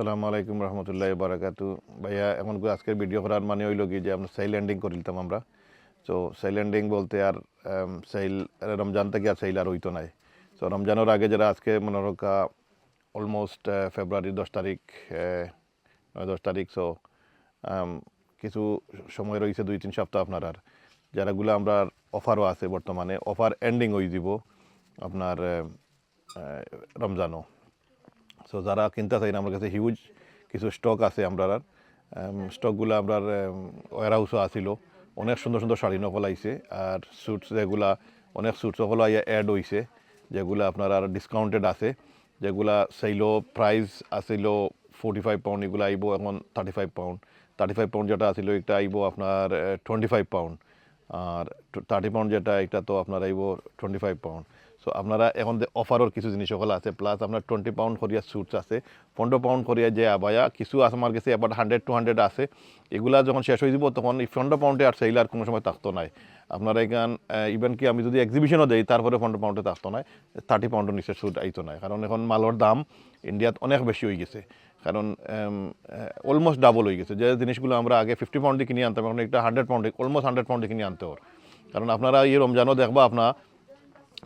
আসসালামু আলাইকুম রহমতুল্লাহ বারাকাতু। ভাইয়া, এখন করে আজকের ভিডিও করার মানে হইল কি যে আমরা সাইল এন্ডিং করিলতাম আমরা। তো সাইল এন্ডিং বলতে আর সাইল রমজান থেকে আর সাইল আর হইতো নাই। তো রমজানের আগে যারা আজকে মনে রাখা অলমোস্ট ফেব্রুয়ারির দশ তারিখ নয় দশ তারিখ সো কিছু সময় রয়েছে দুই তিন সপ্তাহ আপনার আর। যারাগুলো আমরা অফারও আছে বর্তমানে অফার এন্ডিং হয়ে দিব আপনার রমজানও। সো যারা কিনতে চাই আমার কাছে হিউজ কিছু স্টক আছে আমরা স্টকগুলো আমরা ওয়ার হাউসও আসিল। অনেক সুন্দর সুন্দর শাড়ি নকল আইছে, আর স্যুটস যেগুলা, অনেক স্যুটস সকল আইয়া অ্যাড হইছে, যেগুলো আপনার আর ডিসকাউন্টেড আছে। যেগুলা সেইলো প্রাইস আছিল ফোর্টি ফাইভ পাউন্ড এগুলো আইব এখন thirty five pound thirty five pound যেটা আছিল এটা আইব আপনার টোয়েন্টি ফাইভ পাউন্ড আর থার্টি পাউন্ড যেটা, এটা তো আপনার আইব টোয়েন্টি ফাইভ পাউন্ড সো আপনারা এখন অফারের কিছু জিনিস সকল আছে প্লাস আপনার টোয়েন্টি পাউন্ড করিয়া স্যুটস আছে, পনেরো পাউন্ড করিয়া যে আবায়া, কিছু আছে আমার কাছে এবার হান্ড্রেড টু হান্ড্রেড আছে। এগুলা যখন শেষ হয়ে যাব, তখন এই পনেরো পাউন্ডে আর সেইল আর কোনো সময় থাকতো নাই। আপনারা এখান ইভেন কি আমি যদি এক্সিবিশনও দেই তারপরে পনেরো পাউন্ডে থাকতো নাই থার্টি পাউন্ডের নিচে স্যুট আইতো নাই। কারণ এখন মালর দাম ইন্ডিয়াত অনেক বেশি হয়ে গেছে। কারণ অলমোস্ট ডাবল হয়ে গেছে। যে জিনিসগুলো আমরা আগে ফিফটি পাউন্ডে কিনে আনতাম, এখন একটা হান্ড্রেড পাউন্ডে অলমোস্ট হান্ড্রেড পাউন্ডে কিনে আনতে ওর কারণ আপনারা এই রমজানও দেখবা আপনার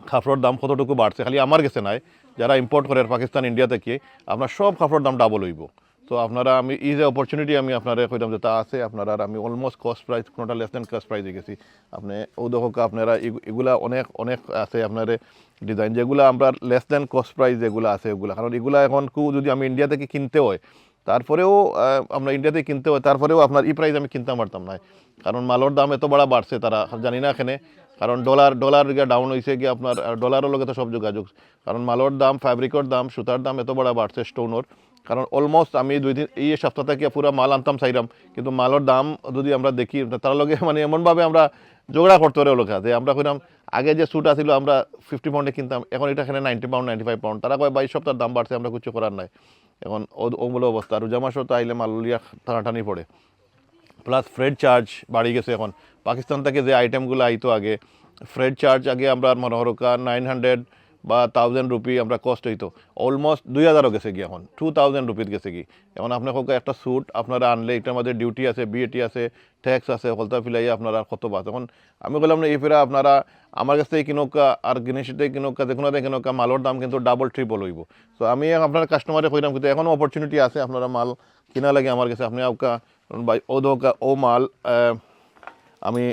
কাপড়ের দাম কতটুকু বাড়ছে? খালি আমার কাছে নাই। যারা ইম্পোর্ট করে পাকিস্তান ইন্ডিয়া থেকে, আপনার সব কাপড়ের দাম ডাবল হইব। তো আপনারা আমি ইজ এ অপরচুনিটি আমি আপনারা কইতাম যে তা আছে, আপনারা আমি অলমোস্ট কস্ট প্রাইস কোনোটা লেস দেন কস্ট প্রাইসে গেছি। আপনি, ও দেখো আপনারা এগু- এগুলা অনেক অনেক আছে আপনার ডিজাইন যেগুলো আমরা লেস দেন কস্ট প্রাইস যেগুলো আছে ওগুলা। কারণ এগুলা এখন কেউ যদি আমি ইন্ডিয়া থেকে কিনতে হয়, তারপরেও আমরা ইন্ডিয়াতে কিনতে হয়, তারপরেও আপনার এই প্রাইস আমি কিনতে পারতাম না। কারণ মালের দাম এত বড় বাড়ছে, তারা জানি না এখানে। কারণ ডলার ডলার গিয়ে ডাউন হয়েছে গিয়ে আপনার, আর ডলারের লগে তো সব যোগাযোগ। কারণ মালের দাম ফ্যাব্রিকের দাম, সুতার দাম এত বড় বাড়ছে স্টোনের কারণ অলমোস্ট আমি দুই দিন, এই সপ্তাহ থেকে পুরো মাল আনতাম চাইলাম কিন্তু মালের দাম যদি আমরা দেখি, তার লগে মানে এমনভাবে আমরা ঝগড়া করতে পারে লোক, যে আমরা কইলাম আগে যে স্যুট আছিল আমরা ফিফটি পাউন্ডে কিনতাম, এখন এটা এখানে ninety pound ninety five pound তারা কয় বাইশ সপ্তাহের দাম বাড়ছে, আমরা কিছু করার নাই। এখন ও- অবস্থা, রোজা মাসও তো আইলে মালুলিয়া টানাটানি পড়ে। প্লাস ফ্রেড চার্জ বাড়ি গেছে এখন। পাকিস্তান থেকে যে আইটেমগুলো আইতো আগে ফ্রেড চার্জ আগে আমরা মনোহরকা নাইন হান্ড্রেড বা থাউজেন্ড রুপি আমরা কষ্ট হইতো। অলমোস্ট দুই হাজারও গেছে কি এখন। টু থাউজেন্ড রুপিত গেছে কি এখন আপনার হোক একটা স্যুট আপনারা আনলে, এটার মধ্যে ডিউটি আছে বিএটি আছে ট্যাক্স আছে, হলতা ফিলাই আপনারা কত বাস। এখন আমি বললাম না, এই ফেরা আপনারা আমার কাছ থেকে কিনোকা, আর জিনিসটাই কিনোকা যে কোনো কিনোকা, মালের দাম কিন্তু ডাবল ট্রিপল হইব। তো আমি আপনার কাস্টমারে কইলাম কিন্তু এখনও অপরচুনিটি আছে আপনারা মাল কিনা লাগে আমার কাছে। আপনি ভাই, ও দোকা ও মাল আমি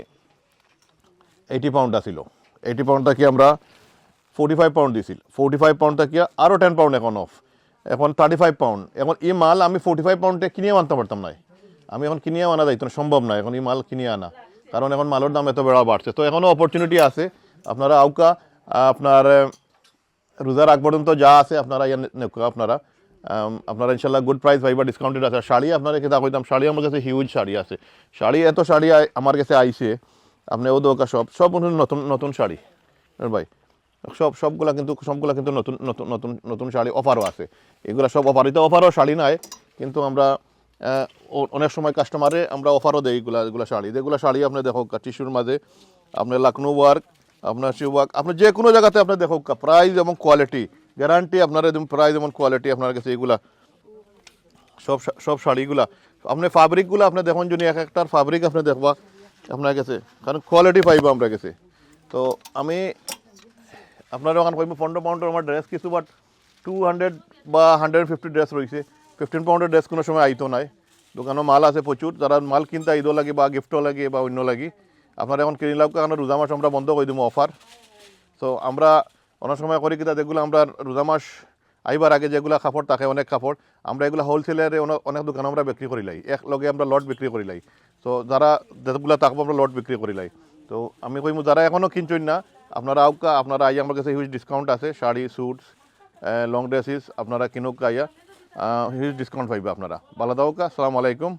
এইটি পাউন্ড আছিল এইটি পাউন্ড কি আমরা ফোর্টি ফাইভ পাউন্ড দিছিল। ফোর্টি ফাইভ পাউন্ড থাকি আরও টেন পাউন্ড এখন অফ এখন থার্টি ফাইভ পাউন্ড এখন এই মাল আমি ফোর্টি ফাইভ পাউন্ডে কিনিয়ে আনতে পারতাম না আমি এখন কিনিয়ে আনা যাইতো না সম্ভব না এখন এই মাল কিনিয়ে আনা। কারণ এখন মালের দাম এত বেড়া বাড়ছে। তো এখনও অপরচুনিটি আছে। আপনারা আউকা, আপনার রোজার আগ পর্যন্ত যা আছে আপনারা ইয়া আপনারা। আপনারা ইনশাল্লাহ গুড প্রাইস পাইবা ডিসকাউন্টেড আছে। শাড়ি আপনারা কেতা কইতাম শাড়ি আমার কাছে হিউজ শাড়ি আছে। শাড়ি, এত শাড়ি আমার কাছে আইছে। আপনি ও দোকা সব। সব নতুন নতুন শাড়ি। ভাই সব সবগুলা কিন্তু সবগুলা কিন্তু নতুন নতুন নতুন নতুন শাড়ি অফারও আছে। এগুলা সব অফার তো অফারও শাড়ি নাই, কিন্তু আমরা অনেক সময় কাস্টমারে আমরা অফারও দেই এগুলা এগুলা শাড়ি। যেগুলো শাড়ি আপনি দেখো টিস্যুর মাঝে, আপনার লাকনো ওয়ার্ক আপনার শিব ওয়ার্ক আপনি যে কোনো জায়গাতে আপনি দেখো প্রাইস এবং কোয়ালিটি গ্যারান্টি আপনার একদম প্রাইস এবং কোয়ালিটি আপনার কাছে এগুলা, সব সব শাড়িগুলা। আপনি ফাব্রিকগুলো আপনি দেখুন যদি এক একটার ফাব্রিক আপনি দেখবা আপনার কাছে, কারণ কোয়ালিটি পাইব আমরা কাছে। তো আমি আপনার ওখানে কইব পনেরো পাউন্ডের আমার ড্রেস কিছু বাট টু হান্ড্রেড বা হান্ড্রেড ফিফটি ড্রেস রয়েছে ফিফটিন পাউন্ডের ড্রেস কোনো সময় আইতো নাই। দোকানও মাল আছে প্রচুর যারা মাল কিনতে আইদো লাগে বা গিফটও লাগে বা অন্য লাগি আপনারা এখন কিনে লাভ কারণ রোজা মাস আমরা বন্ধ করে দিব অফার সো আমরা অনেক সময় করি কিনা যেগুলো আমরা রোজা মাস আইবার আগে যেগুলো কাপড় থাকে অনেক কাপড়। আমরা এগুলো হোলসেলারে অনেক দোকান আমরা বিক্রি করি লাই। এক লগে আমরা লট বিক্রি করি লাই। তো যারা যেগুলো থাকব আমরা লট বিক্রি করি লাই। তো আমি কইমু, যারা এখনও কিনছেন না, আপনারা আউকা, আপনারা আইয়া আমার কাছে হিউজ ডিসকাউন্ট আছে, শাড়ি স্যুটস লং ড্রেসিস আপনারা কিনুক আইয়া হিউজ ডিসকাউন্ট পাইবে আপনারা। ভালো দাও আসসালামু আলাইকুম।